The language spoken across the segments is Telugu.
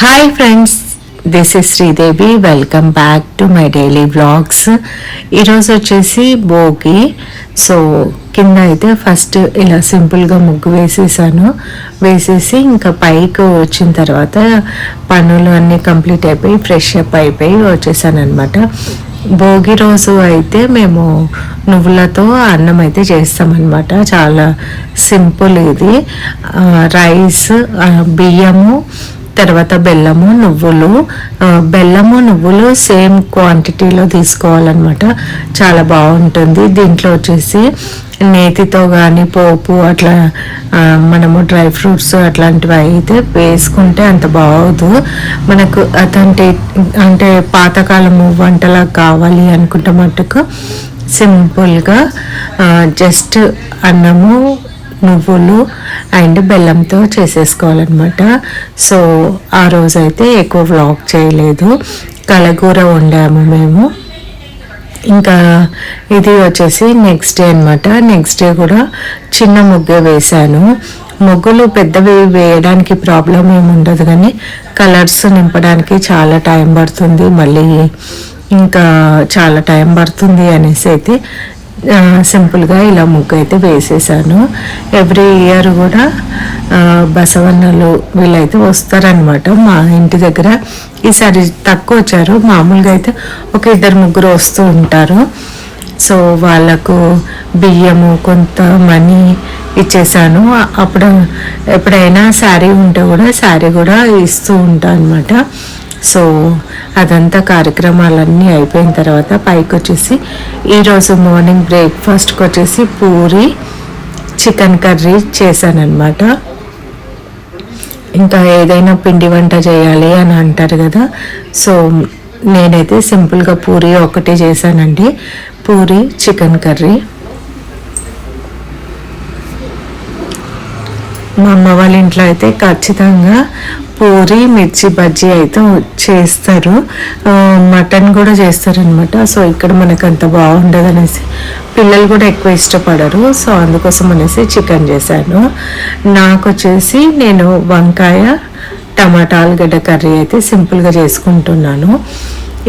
Hi friends this is Sridevi welcome back to my daily blogs ఈరోజు వచ్చేసి భోగి. సో కింద అయితే ఫస్ట్ ఇలా సింపుల్గా ముగ్గు వేసేసాను. వేసేసి ఇంకా పైకి వచ్చిన తర్వాత పనులు అన్నీ కంప్లీట్ అయిపోయి ఫ్రెష్ అప్ అయిపోయి వచ్చేసాను అనమాట భోగి రోజు అయితే మేము నువ్వులతో అన్నం అయితే చేస్తామన్నమాట. చాలా సింపుల్ ఇది. రైస్ బియ్యము తర్వాత బెల్లము నువ్వులు. బెల్లము నువ్వులు సేమ్ క్వాంటిటీలో తీసుకోవాలన్నమాట. చాలా బాగుంటుంది. దీంట్లో వచ్చేసి నేతితో కానీ పోపు అట్లా మనము డ్రై ఫ్రూట్స్ అట్లాంటివి అయితే వేసుకుంటే అంత బాగోదు. మనకు అతంటే అంటే పాతకాలము వంటలా కావాలి అనుకుంటే మట్టుకు సింపుల్గా జస్ట్ అన్నము నువ్వులు అండ్ బెల్లంతో చేసేసుకోవాలన్నమాట. సో ఆ రోజైతే ఎక్కువ వ్లాగ్ చేయలేదు. కలగూర వండాము మేము. ఇంకా ఇది వచ్చేసి నెక్స్ట్ డే అనమాట నెక్స్ట్ డే కూడా చిన్న ముగ్గు వేశాను. ముగ్గులు పెద్దవి వేయడానికి ప్రాబ్లం ఏమి ఉండదు కానీ కలర్స్ నింపడానికి చాలా టైం పడుతుంది. మళ్ళీ ఇంకా చాలా టైం పడుతుంది అనేసి అయితే సింపుల్గా ఇలా ముగ్గు అయితే వేసేసాను. ఎవ్రీ ఇయర్ కూడా బసవన్నలు వీళ్ళైతే వస్తారనమాట మా ఇంటి దగ్గర ఈసారి తక్కువ వచ్చారు. మామూలుగా అయితే ఒక ఇద్దరు ముగ్గురు వస్తూ ఉంటారు. సో వాళ్ళకు బియ్యము కొంత మనీ ఇచ్చేసాను. అప్పుడు ఎప్పుడైనా శారీ ఉంటే కూడా శారీ కూడా ఇస్తూ ఉంటాను అనమాట సో అదంతా కార్యక్రమాలన్నీ అయిపోయిన తర్వాత పైకి వచ్చేసి ఈరోజు మార్నింగ్ బ్రేక్ఫాస్ట్కి వచ్చేసి పూరి చికెన్ కర్రీ చేశానమాట ఇంకా ఏదైనా పిండి వంట చేయాలి అని అంటారు కదా సో నేనైతే సింపుల్గా పూరి ఒకటి చేశానండి. Puri chicken curry. మా అమ్మ వాళ్ళ ఇంట్లో అయితే ఖచ్చితంగా పూరి మిర్చి బజ్జీ అయితే చేస్తారు. మటన్ కూడా చేస్తారనమాట సో ఇక్కడ మనకు అంత బాగుండదు అనేసి పిల్లలు కూడా ఎక్కువ ఇష్టపడరు. సో అందుకోసం అనేసి చికెన్ చేశాను. నాకు వచ్చేసి నేను వంకాయ టమాటా ఆలుగడ్డ కర్రీ అయితే సింపుల్గా చేసుకుంటున్నాను.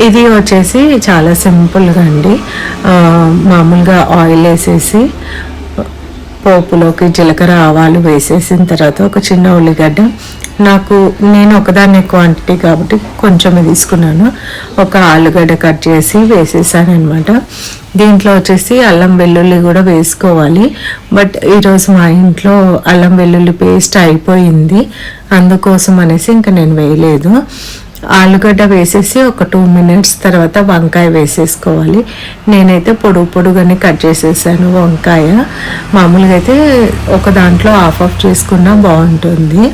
ఇది వచ్చేసి చాలా సింపుల్గా అండి. మామూలుగా ఆయిల్ వేసేసి పోపులోకి జీలకర్ర ఆవాలు వేసేసిన తర్వాత ఒక చిన్న ఉల్లిగడ్డ. నాకు నేను ఒకదాన్ని క్వాంటిటీ కాబట్టి కొంచెమే తీసుకున్నాను. ఒక ఆలుగడ్డ కట్ చేసి వేసేసాను అనమాట దీంట్లో వచ్చేసి అల్లం వెల్లుల్లి కూడా వేసుకోవాలి. బట్ ఈరోజు మా ఇంట్లో అల్లం వెల్లుల్లి పేస్ట్ అయిపోయింది. అందుకోసం అనేసి ఇంకా నేను వేయలేదు. ఆలుగడ్డ వేసేసి ఒక టూ మినిట్స్ తర్వాత వంకాయ వేసేసుకోవాలి. నేనైతే పొడుగు పొడుగానే కట్ చేసేసాను వంకాయ. మామూలుగా అయితే ఒక దాంట్లో ఆఫ్ ఆఫ్ చేసుకున్నా బాగుంటుంది.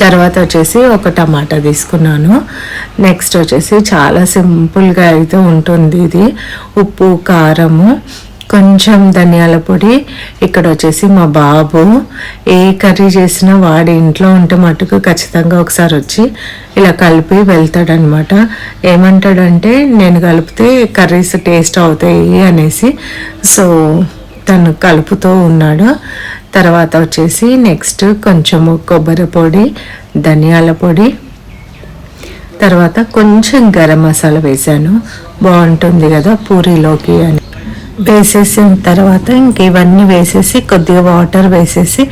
తర్వాత వచ్చేసి ఒక టమాటా తీసుకున్నాను. నెక్స్ట్ వచ్చేసి చాలా సింపుల్గా అయితే ఉంటుంది ఇది. ఉప్పు కారము కొంచెం ధనియాల పొడి. ఇక్కడ వచ్చేసి మా బాబు ఏ కర్రీ చేసినా వాడి ఇంట్లో ఉంటే మటుకు ఖచ్చితంగా ఒకసారి వచ్చి ఇలా కలిపి వెళ్తాడనమాట ఏమంటాడంటే నేను కలిపితే కర్రీస్ టేస్ట్ అవుతాయి అనేసి. సో తను కలుపుతూ ఉన్నాడు. తర్వాత వచ్చేసి నెక్స్ట్ కొంచెము కొబ్బరి పొడి ధనియాల పొడి. తర్వాత కొంచెం గరం మసాలా వేసాను బాగుంటుంది కదా పూరీలోకి అని. వేసేసిన తర్వాత ఇంక ఇవన్నీ వేసేసి కొద్దిగా వాటర్ వేసేసి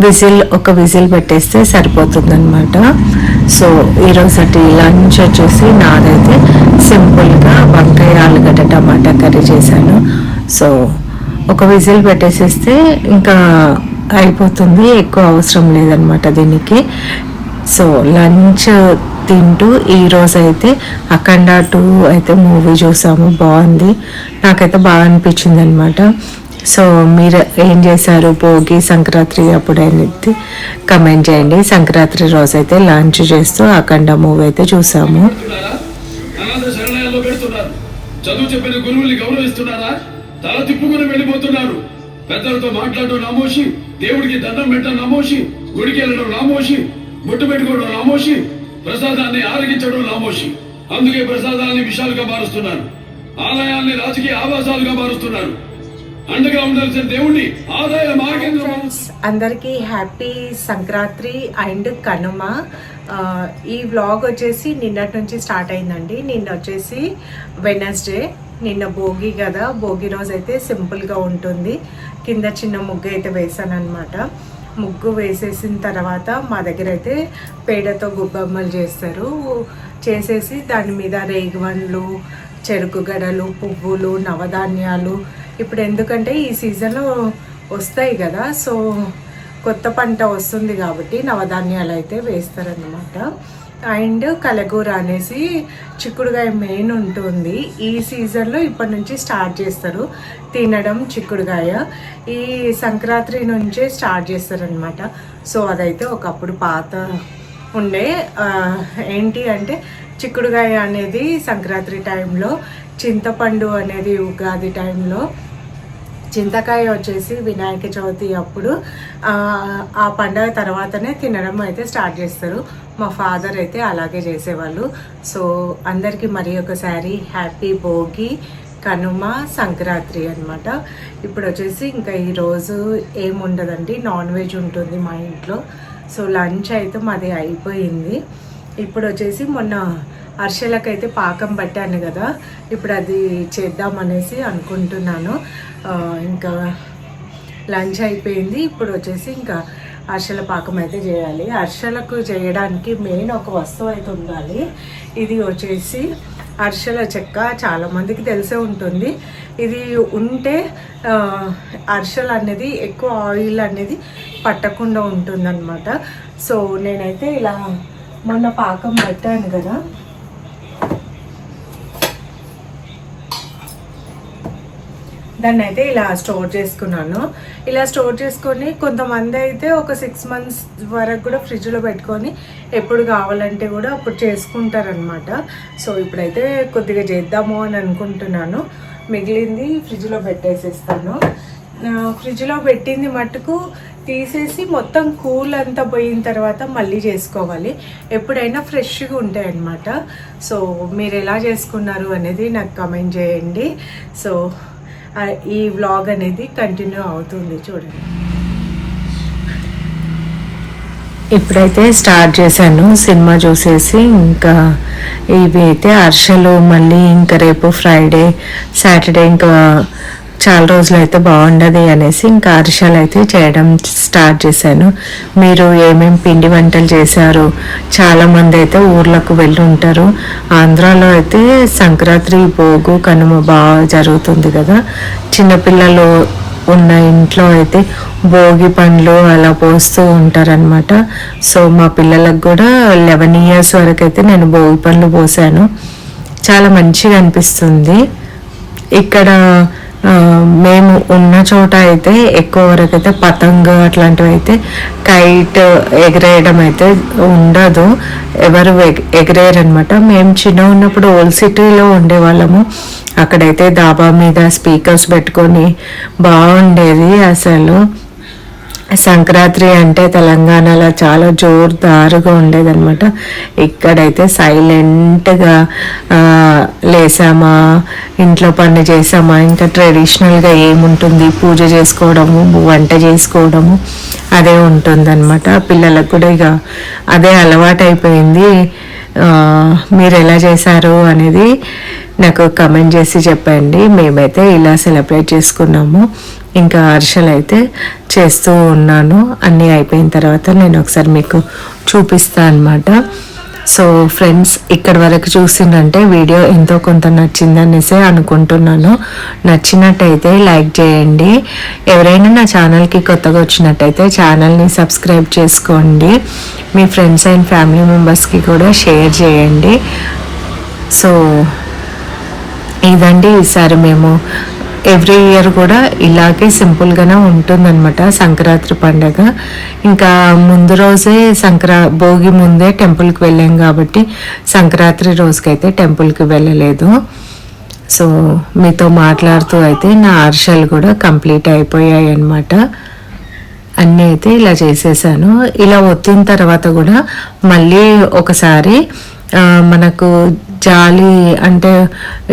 విజిల్ ఒక విజిల్ పెట్టేస్తే సరిపోతుందన్నమాట. సో ఈరోజు లంచ్ వచ్చేసి నాదైతే సింపుల్గా వంకాయ ఆలుగడ్డ టమాటా కర్రీ చేశాను. సో ఒక విజిల్ పెట్టేసేస్తే ఇంకా అయిపోతుంది ఎక్కువ అవసరం లేదనమాట దీనికి. సో లంచ్ తింటూ ఈ అయితే అఖండ టూ అయితే మూవీ చూసాము. బాగుంది. నాకైతే బాగా అనిపించింది అనమాట సో మీరు ఏం చేశారు? భోగి సంక్రాంతి అప్పుడు అనేది కమెంట్ చేయండి. సంక్రాంతి రోజు అయితే లాంచ్ చేస్తూ అఖండ మూవీ అయితే చూసాము. చదువు చెప్పిన గురువుల్ని గౌరవిస్తున్నారా? తల తిప్పుకుని వెళ్ళిపోతున్నారు. పెద్దలతో మాట్లాడడం నామోషి దేవుడికి దండం పెట్టడం నామోషి గుడికి వెళ్ళడం నామోషి బొట్టు పెట్టుకోవడం నామోషి ప్రసాదాన్ని ఆరగించడం లామోషి. అందుకే ప్రసాదాన్ని విషాలుగా మారుస్తున్నారు. ఆలయాన్ని రాజకీయ ఆవాసాలుగా మారుస్తున్నారు. అండగా ఉండాల్సిన దేవుణ్ణి ఆదాయ మార్గంలో అందరికీ హ్యాపీ సంక్రాంతి అండ్ కనుమ. ఈ వ్లాగ్ వచ్చేసి నిన్నటి నుంచి స్టార్ట్ అయిందండి. నిన్న వచ్చేసి వెనస్డే నిన్న భోగి కదా. భోగి రోజు అయితే సింపుల్గా ఉంటుంది. కింద చిన్న ముగ్గు అయితే వేసాను అనమాట ముగ్గు వేసేసిన తర్వాత మా దగ్గర అయితే పేడతో గుబ్బమ్మలు చేస్తారు. చేసేసి దాని మీద రేగివన్లు చెరుకు గడలు పువ్వులు నవధాన్యాలు. ఇప్పుడు ఎందుకంటే ఈ సీజన్లో వస్తాయి కదా సో కొత్త పంట వస్తుంది కాబట్టి నవధాన్యాలు అయితే వేస్తారనమాట అండ్ కలగూర అనేసి చిక్కుడుగాయ మెయిన్ ఉంటుంది. ఈ సీజన్లో ఇప్పటి నుంచి స్టార్ట్ చేస్తారు. తినడం చిక్కుడుగాయ. ఈ సంక్రాంతి నుంచే స్టార్ట్ చేస్తారనమాట సో అదైతే ఒకప్పుడు పాత ఉండే ఏంటి అంటే చిక్కుడుగాయ అనేది సంక్రాంతి టైంలో చింతపండు అనేది ఉగాది టైంలో చింతకాయ వచ్చేసి వినాయక చవితి అప్పుడు ఆ, పండగ తర్వాతనే తినడం అయితే స్టార్ట్ చేస్తారు. మా ఫాదర్ అయితే అలాగే చేసేవాళ్ళు. సో అందరికీ మరి ఒకసారి హ్యాపీ భోగి కనుమ సంక్రాంతి అన్నమాట. ఇప్పుడు వచ్చేసి ఇంకా ఈరోజు ఏముండదండి? నాన్ వెజ్ ఉంటుంది మా ఇంట్లో. సో లంచ్ అయితే మాది అయిపోయింది. ఇప్పుడు వచ్చేసి మొన్న అర్షలకైతే పాకం పట్టాను కదా ఇప్పుడు అది చేద్దామనేసి అనుకుంటున్నాను. ఇంకా లంచ్ అయిపోయింది ఇప్పుడు వచ్చేసి ఇంకా అరిసెల పాకం అయితే చేయాలి. అరిసెలకు చేయడానికి మెయిన్ ఒక వస్తువు అయితే ఉండాలి. ఇది వచ్చేసి అరిసెల చెక్క చాలామందికి తెలిసే ఉంటుంది. ఇది ఉంటే అరిసెలు అనేది ఎక్కువ ఆయిల్ అనేది పట్టకుండా ఉంటుందన్నమాట. సో నేనైతే ఇలా మొన్న పాకం పెట్టాను కదా. దాన్ని అయితే ఇలా స్టోర్ చేసుకున్నాను. ఇలా స్టోర్ చేసుకొని కొంతమంది అయితే ఒక సిక్స్ మంత్స్ వరకు కూడా ఫ్రిడ్జ్లో పెట్టుకొని ఎప్పుడు కావాలంటే కూడా అప్పుడు చేసుకుంటారనమాట సో ఇప్పుడైతే కొద్దిగా చేద్దాము అని అనుకుంటున్నాను. మిగిలింది ఫ్రిడ్జ్లో పెట్టేసేస్తాను. ఫ్రిడ్జ్లో పెట్టింది మట్టుకు తీసేసి మొత్తం కూల్ అంతా పోయిన తర్వాత మళ్ళీ చేసుకోవాలి. ఎప్పుడైనా ఫ్రెష్గా ఉంటాయి అన్నమాట. సో మీరు ఎలా చేసుకున్నారు అనేది నాకు కమెంట్ చేయండి. సో ఈ వ్లాగ్ అనేది కంటిన్యూ అవుతుంది చూడండి. ఇప్పుడైతే స్టార్ట్ చేశాను. సినిమా చూసేసి ఇంకా ఇవి అయితే అర్షలు మళ్ళీ ఇంకా రేపు ఫ్రైడే సాటర్డే ఇంకా చాలా రోజులు అయితే బాగుండదు అనేసి ఇంకా అరిషాలు అయితే చేయడం స్టార్ట్ చేశాను. మీరు ఏమేమి పిండి వంటలు చేశారు? చాలామంది అయితే ఊర్లకు వెళ్ళి ఉంటారు. ఆంధ్రాలో అయితే సంక్రాంతి భోగు కనుమ బాగా జరుగుతుంది కదా. చిన్నపిల్లలు ఉన్న ఇంట్లో అయితే భోగి పండ్లు అలా పోస్తూ ఉంటారనమాట సో మా పిల్లలకు కూడా లెవెన్ ఇయర్స్ వరకు అయితే నేను భోగి పండ్లు పోసాను. చాలా మంచిగా అనిపిస్తుంది. ఇక్కడ మేము ఉన్న చోట అయితే ఎక్కువ వరకు అయితే పతంగ్ అట్లాంటివి అయితే కైట్ ఎగరేయడం అయితే ఉండదు. ఎవరు ఎగిరేయరనమాట మేము చిన్న ఉన్నప్పుడు ఓల్డ్ సిటీలో ఉండేవాళ్ళము. అక్కడైతే దాబా మీద స్పీకర్స్ పెట్టుకొని బాగుండేది అసలు. సంక్రాంతి అంటే తెలంగాణలో చాలా జోరుదారుగా ఉండేదన్నమాట. ఇక్కడైతే సైలెంట్గా లేసామా ఇంట్లో పని చేసామా ఇంకా ట్రెడిషనల్గా ఏముంటుంది? పూజ చేసుకోవడము వంట చేసుకోవడము అదే ఉంటుందన్నమాట. పిల్లలకు కూడా ఇక అదే అలవాటైపోయింది. మీరు ఎలా చేశారు అనేది నాకు కమెంట్ చేసి చెప్పండి. మేమైతే ఇలా సెలబ్రేట్ చేసుకున్నాము. ఇంకా అరిసెలు అయితే చేస్తూ ఉన్నాను. అన్నీ అయిపోయిన తర్వాత నేను ఒకసారి మీకు చూపిస్తాను అనమాట సో ఫ్రెండ్స్ ఇక్కడ వరకు చూసిందంటే వీడియో ఎంతో కొంత నచ్చిందనేసి అనుకుంటున్నాను. నచ్చినట్టయితే లైక్ చేయండి. ఎవరైనా నా ఛానల్కి కొత్తగా వచ్చినట్టయితే ఛానల్ని సబ్స్క్రైబ్ చేసుకోండి. మీ ఫ్రెండ్స్ అండ్ ఫ్యామిలీ మెంబర్స్కి కూడా షేర్ చేయండి. సో ఇదండి ఈసారి మేము ఎవ్రీ ఇయర్ కూడా ఇలాగే సింపుల్గానే ఉంటుందన్నమాట సంక్రాంతి పండగ. ఇంకా ముందు రోజే సంక్రా భోగి ముందే టెంపుల్కి వెళ్ళాం కాబట్టి సంక్రాంతి రోజుకైతే టెంపుల్కి వెళ్ళలేదు. సో మీతో మాట్లాడుతూ అయితే నా అర్షలు కూడా కంప్లీట్ అయిపోయాయి అన్నమాట. అన్నీ అయితే ఇలా చేసేసాను. ఇలా వచ్చిన తర్వాత కూడా మళ్ళీ ఒకసారి మనకు జాలి అంటే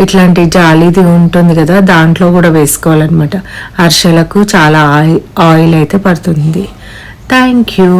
ఇట్లాంటి జాలిది ఉంటుంది కదా దాంట్లో కూడా వేసుకోవాలన్నమాట. అరిసెలకు చాలా ఆయిల్ ఆయిల్ అయితే పడుతుంది. Thank you